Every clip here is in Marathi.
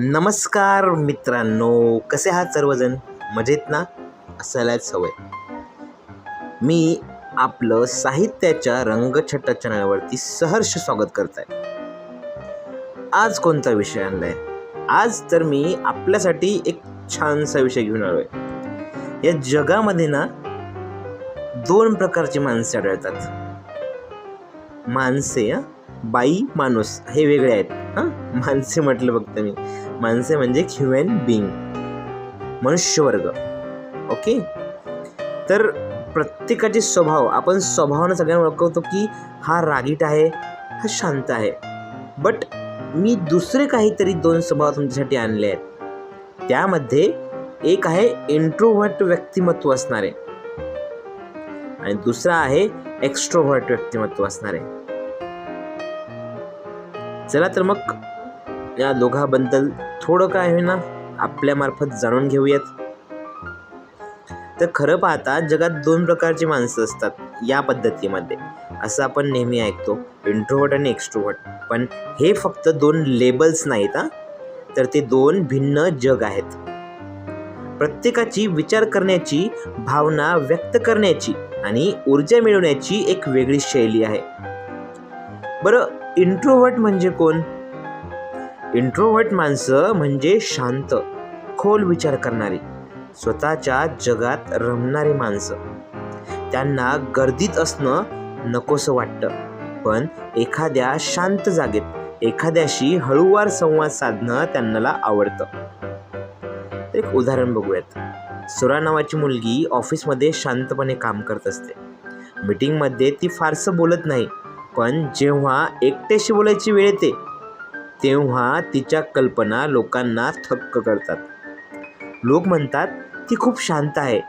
नमस्कार मित्रांनो कसे आहात सर्वजण? मजेत ना? असायलाच हवंय मी आपलं साहित्याच्या रंगछटा चॅनलवरती सहर्ष स्वागत करत आहे आज कोणता विषय आणलाय? आज तर मी आपल्यासाठी एक छानसा विषय घेऊन आलो आहे या जगामध्ये ना दोन प्रकारची माणसे आढळतात. माणसे बाई माणूस हे वेगळे आहेत. हां? माणसे म्हटलं फक्त मी. माणसे म्हणजे ह्युमन बिईंग मनुष्यवर्ग. ओके तर प्रत्येकाचे स्वभाव आपण स्वभावानं सगळ्यांना ओळखवतो की हा रागीट आहे हा शांत आहे. बट मी दुसरे काहीतरी दोन स्वभाव तुमच्यासाठी आणले आहेत. त्यामध्ये एक आहे इंट्रोव्हर्ट व्यक्तिमत्व असणारे. आणि दुसरा आहे एक्स्ट्रोव्हर्ट व्यक्तिमत्व असणारे. चला तर मग या दोघांबद्दल थोडं काय होईना आपल्यामार्फत जाणून घेऊयात. तर खरं पाहता जगात दोन प्रकारची माणसं असतात या पद्धतीमध्ये. असं आपण नेहमी ऐकतो इंट्रोवर्ट आणि एक्स्ट्रोवर्ट पण हे फक्त दोन लेबल्स नाहीत हां. तर ते दोन भिन्न जग आहेत. प्रत्येकाची विचार करण्याची भावना व्यक्त करण्याची आणि ऊर्जा मिळवण्याची एक वेगळी शैली आहे. बरं इंट्रोवर्ट म्हणजे कोण? इंट्रोवर्ट माणसं म्हणजे शांत खोल विचार करणारी स्वतःच्या जगात रमणारी माणसं. त्यांना गर्दीत असणं नकोसं वाटतं पण एखाद्या शांत जागेत एखाद्याशी हळूवार संवाद साधणं त्यांना आवडतं. एक उदाहरण बघूयात. सुरा नावाची मुलगी ऑफिसमध्ये शांतपणे काम करत असते. मीटिंगमध्ये ती फारसं बोलत नाही पण जेव्हा एकट्याशी बोलायची वेळ येते तेव्हा तिच्या कल्पना लोकांना थक्क करतात. लोक म्हणतात ती खूप शांत आहे.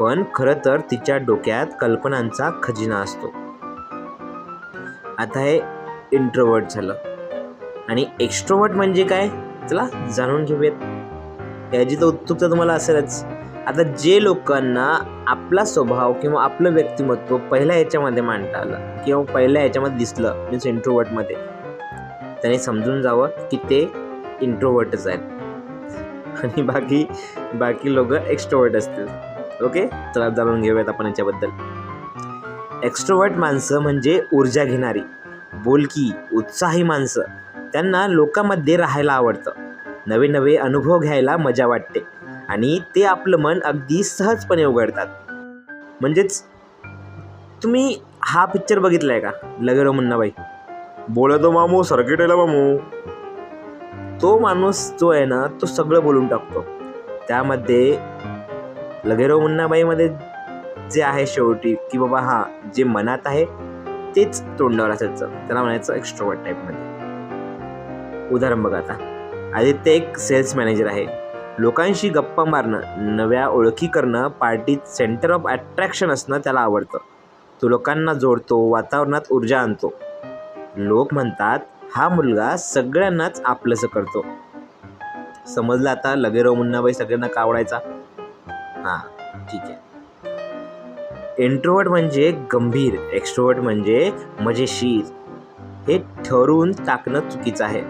पण खरं तर तिच्या डोक्यात कल्पनांचा खजिना असतो. आता हे इंट्रोवर्ट झालं. आणि एक्स्ट्रोवर्ट म्हणजे काय? चला जाणून घेऊयात. याची तर उत्सुकता तुम्हाला असेलच. आता जे लोकांना आपला स्वभाव किंवा आपलं व्यक्तिमत्व पहिल्या याच्यामध्ये मांडता आलं किंवा पहिल्या याच्यामध्ये दिसलं मीन्स इंट्रोवर्टमध्ये त्याने समजून जावं की ते इंट्रोवर्टच आहेत. आणि बाकी बाकी लोक एक्स्ट्रोवर्ट असतील. ओके चला जाणून घेऊयात आपण याच्याबद्दल. एक्स्ट्रोवर्ट माणसं म्हणजे ऊर्जा घेणारी बोलकी उत्साही माणसं. त्यांना लोकांमध्ये राहायला आवडतं. नवे नवे अनुभव घ्यायला मजा वाटते. आणि ते आपलं मन अगदी सहजपणे उघडतात. म्हणजेच तुम्ही हा पिक्चर बघितला आहे का? लगेरो मुन्नाबाई. बोलतो मामू सर्किटेला मामू. तो माणूस जो आहे ना तो सगळं बोलून टाकतो. त्यामध्ये लगेरो मुन्नाबाईमध्ये जे आहे शेवटी की बाबा हां जे मनात आहे तेच तोंडावर असायचं. त्याला म्हणायचं एक्स्ट्रोवर्ट टाईपमध्ये उदाहरण बघा आता. आदित्य एक सेल्स मॅनेजर आहे. लोकांशी गप्पा मारणं नव्या ओळखी करणं पार्टीत सेंटर ऑफ अट्रॅक्शन असणं त्याला आवडतं. तो लोकांना जोडतो वातावरणात ऊर्जा आणतो. लोक म्हणतात हा मुलगा सगळ्यांनाच आपलंसं करतो. समजलं आता? लगेरो मुन्नाबाई सगळ्यांना का आवडायचा? हां ठीक आहे. इंट्रोवर्ट म्हणजे गंभीर एक्स्ट्रोवर्ट म्हणजे मजेशीर. हे ठरवून टाकणं चुकीचं आहे.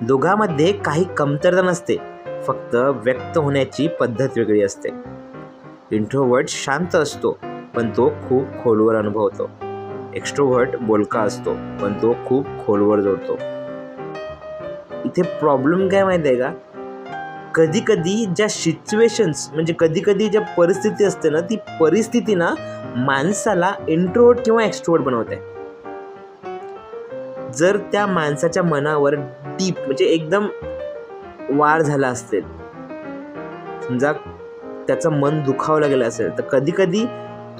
दोघांमध्ये काही कमतरता नसते. फक्त व्यक्त होण्याची पद्धत वेगळी असते. इंट्रोवर्ट शांत असतो पण तो खूप खोलवर अनुभवतो. एक्स्ट्रोव्हर्ट बोलका असतो पण तो खूप खोलवर जोडतो. इथे प्रॉब्लेम काय माहिती आहे का? कधी कधी ज्या सिच्युएशन्स म्हणजे कधी कधी ज्या परिस्थिती असते ना ती परिस्थिती ना माणसाला इंट्रोवर्ट किंवा एक्स्ट्रोवर्ट बनवते. जर त्या माणसाच्या मनावर डीप म्हणजे एकदम वार झाला असेल. समजा त्याचं मन दुखावं गेलं असेल तर कधी कधी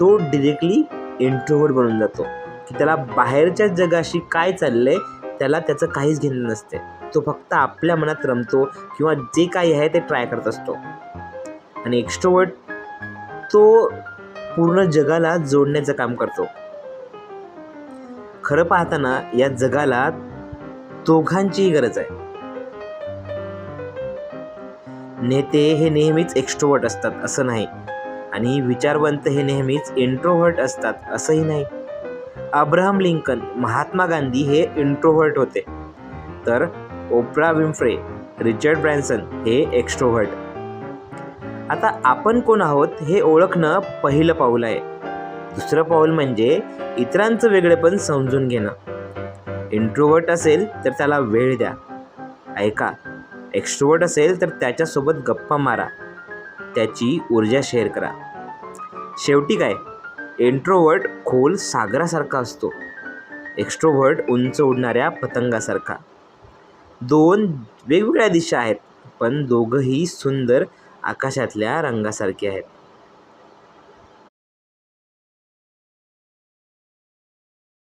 तो डिरेक्टली इंट्रोवर्ट बनून जातो. की त्याला बाहेरच्या जगाशी काय चाललं आहे त्याला त्याचं काहीच घेणं नसते. तो फक्त आपल्या मनात रमतो किंवा जे काही आहे ते ट्राय करत असतो. आणि एक्स्ट्रोवर्ट तो पूर्ण जगाला जोडण्याचं काम करतो. खरं पाहताना या जगाला दोघांचीही गरज आहे. नेते हे नेहमीच एक्स्ट्रोवर्ट असतात असं नाही. आणि विचारवंत हे नेहमीच इंट्रोव्हर्ट असतात असंही नाही. अब्राहम लिंकन महात्मा गांधी हे इंट्रोव्हर्ट होते. तर ओप्रा विम्फ्रे रिचर्ड ब्रॅन्सन हे एक्स्ट्रोव्हर्ट आता आपण कोण आहोत हे ओळखणं पहिलं पाऊल आहे. दुसरं पाऊल म्हणजे इतरांचं वेगळेपण समजून घेणं. इंट्रोवर्ट असेल तर त्याला वेळ द्या. ऐका एक्स्ट्रोवर्ट असेल तर त्याच्यासोबत गप्पा मारा. त्याची ऊर्जा शेअर करा. शेवटी काय? एंट्रोवर्ट खोल सागरासारखा असतो. एक्स्ट्रोव्हर्ट उंच उडणाऱ्या पतंगासारखा. दोन वेगवेगळ्या दिशा आहेत पण दोघंही सुंदर आकाशातल्या रंगासारखे आहेत.